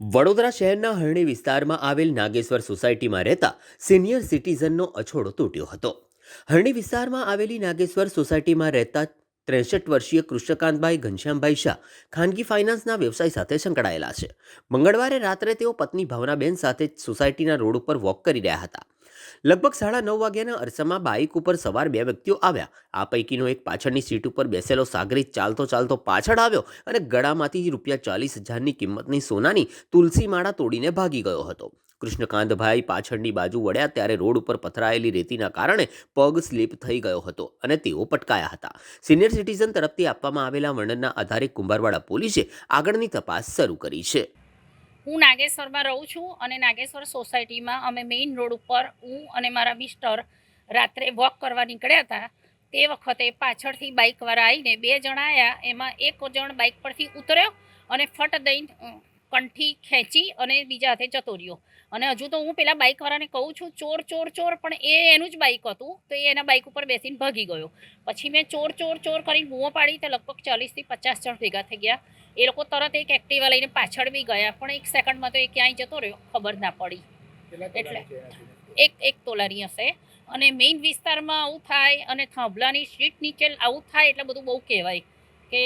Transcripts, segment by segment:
વડોદરા શહેરના હરણી વિસ્તારમાં આવેલ નાગેશ્વર સોસાયટીમાં રહેતા સિનિયર સિટીઝનનો અછોડો તૂટ્યો હતો. હરણી વિસ્તારમાં આવેલી નાગેશ્વર સોસાયટીમાં રહેતા ત્રેસઠ વર્ષીય કૃષ્ણકાંતભાઈ ઘનશ્યામભાઈ શાહ ખાનગી ફાઇનાન્સના વ્યવસાય સાથે સંકળાયેલા છે. મંગળવારે રાત્રે તેઓ પત્ની ભાવનાબેન સાથે સોસાયટીના રોડ ઉપર વોક કરી રહ્યા હતા. લગભગ સાડા નવ વાગ્યાના અરસામાં બાઇક ઉપર સવાર બે વ્યક્તિઓ આવ્યા. આ પૈકીનો એક પાછળની સીટ ઉપર બેસેલો સાગરી ચાલતો ચાલતો પાછળ આવ્યો અને ગળામાંથી રૂપિયા ચાલીસ હજારની કિંમતની સોનાની તુલસી માળા તોડીને ભાગી ગયો હતો. કૃષ્ણકાંતભાઈ પાછળની બાજુ વળ્યા ત્યારે રોડ ઉપર પથરાયેલી રેતીના કારણે પગ સ્લીપ થઈ ગયો હતો અને તેઓ પટકાયા હતા. સિનિયર સિટીઝન તરફથી આપવામાં આવેલા વર્ણનના આધારે કુંભારવાડા પોલીસે આગળની તપાસ શરૂ કરી છે. હું નાગેશ્વરમાં રહું છું અને નાગેશ્વર સોસાયટીમાં અમે મેઇન રોડ ઉપર હું અને મારા મિસ્ટર રાત્રે વોક કરવા નીકળ્યા હતા. તે વખતે પાછળથી બાઇકવાળા આવીને બે જણા આવ્યા એમાં એક જણ બાઇક પરથી ઉતર્યો અને ફટ દઈને કંઠી ખેંચી અને બીજા હાથે જતો રહ્યો. અને હજુ તો હું પેલા બાઇકવાળાને કહું છું ચોર ચોર ચોર પણ એ એનું જ બાઇક હતું તો એ એના બાઇક ઉપર બેસીને ભાગી ગયો. પછી મેં ચોર ચોર ચોર કરીને બૂમો પાડી તો લગભગ ચાલીસથી પચાસ જણ ભેગા થઈ ગયા. એ લોકો તરત એક એક્ટિવા લઈને પાછળ બી ગયા પણ એક સેકન્ડમાં તો એ ક્યાંય જતો રહ્યો ખબર ના પડી. એટલે એક એક તોલાની હશે. અને મેઇન વિસ્તારમાં આવું થાય અને થાંભલાની સ્ટ્રીટ નીચે આવું થાય એટલે બધું બહુ કહેવાય કે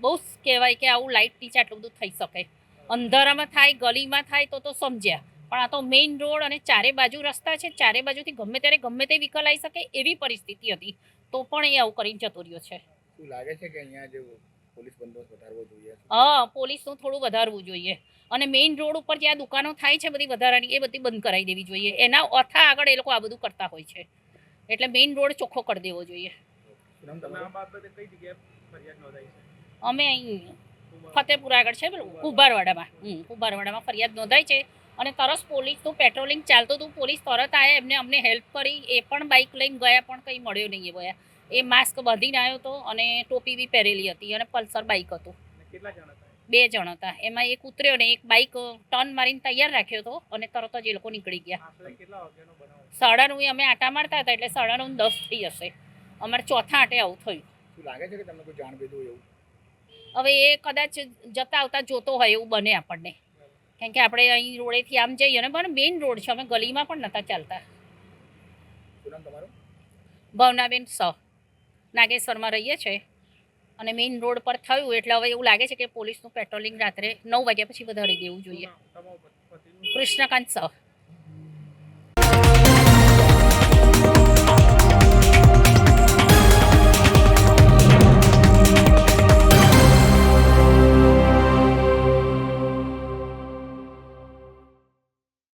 બહુ જ કહેવાય કે આવું લાઇટ નીચે આટલું બધું થઈ શકે. અંધારામાં થાય ગલીમાં થાય તો તો સમજ્યા. પણ આ તો મેઇન રોડ અને ચારે બાજુ રસ્તા છે ચારે બાજુથી ગમે ત્યારે ગમે તે વ્હીકલ આવી શકે એવી પરિસ્થિતિ હતી. તો પણ એ આવું કરીને જતો રહ્યો છે. શું લાગે છે કે અહીંયા જે પોલીસ બંદોબસ્ત વધારવો જોઈએ? હા પોલીસનું થોડું વધારવું જોઈએ. અને મેઇન રોડ ઉપર જ્યાં દુકાનો થાય છે બધી વધારાની એ બધી બંધ કરાવી દેવી જોઈએ. એના અથા આગળ એ લોકો આ બધું કરતા હોય છે. એટલે મેઇન રોડ ચોખ્ખો કરી દેવો જોઈએ. અમે અહીં ફતેપુરા આગળ છે પેલું કુંભારવાડામાં. હમ કુંભારવાડામાં ફરિયાદ નોંધાઈ છે અને તરત પોલીસનું પેટ્રોલિંગ ચાલતું હતું. પોલીસ તરત આવ્યા એમને અમને હેલ્પ કરી. એ પણ બાઇક લઈને ગયા પણ કંઈ મળ્યો નહીં એ ગયા એ માસ્ક બાંધીને આવ્યો હતો અને ટોપી બી પહેરેલી હતી અને પલ્સર બાઇક હતું. બે જણ હતા. એમાં એક ઉતર્યો ને એક બાઇક ટર્ન મારીને તૈયાર રાખ્યો હતો અને તરત જ એ લોકો નીકળી ગયા? સાડા નવ અમે આટા મારતા હતા એટલે સાડા નવ દસ થઈ જશે. અમારે ચોથા આટે આવું થયું. લાગે છે કે તમને કોઈ જાણ એવું? હવે એ કદાચ જતા આવતા જોતો હોય એવું બને આપણને. કેમ કે આપણે અહીં રોડેથી આમ જઈએ અને પણ મેઇન રોડ છે અમે ગલીમાં પણ નહોતા ચાલતા. ભાવનાબેન સ. નાગેશ્વરમાં રહીએ છીએ અને મેઇન રોડ પર થયું એટલે હવે એવું લાગે છે કે પોલીસનું પેટ્રોલિંગ રાત્રે નવ વાગ્યા પછી વધારી દેવું જોઈએ. કૃષ્ણકાંત સ.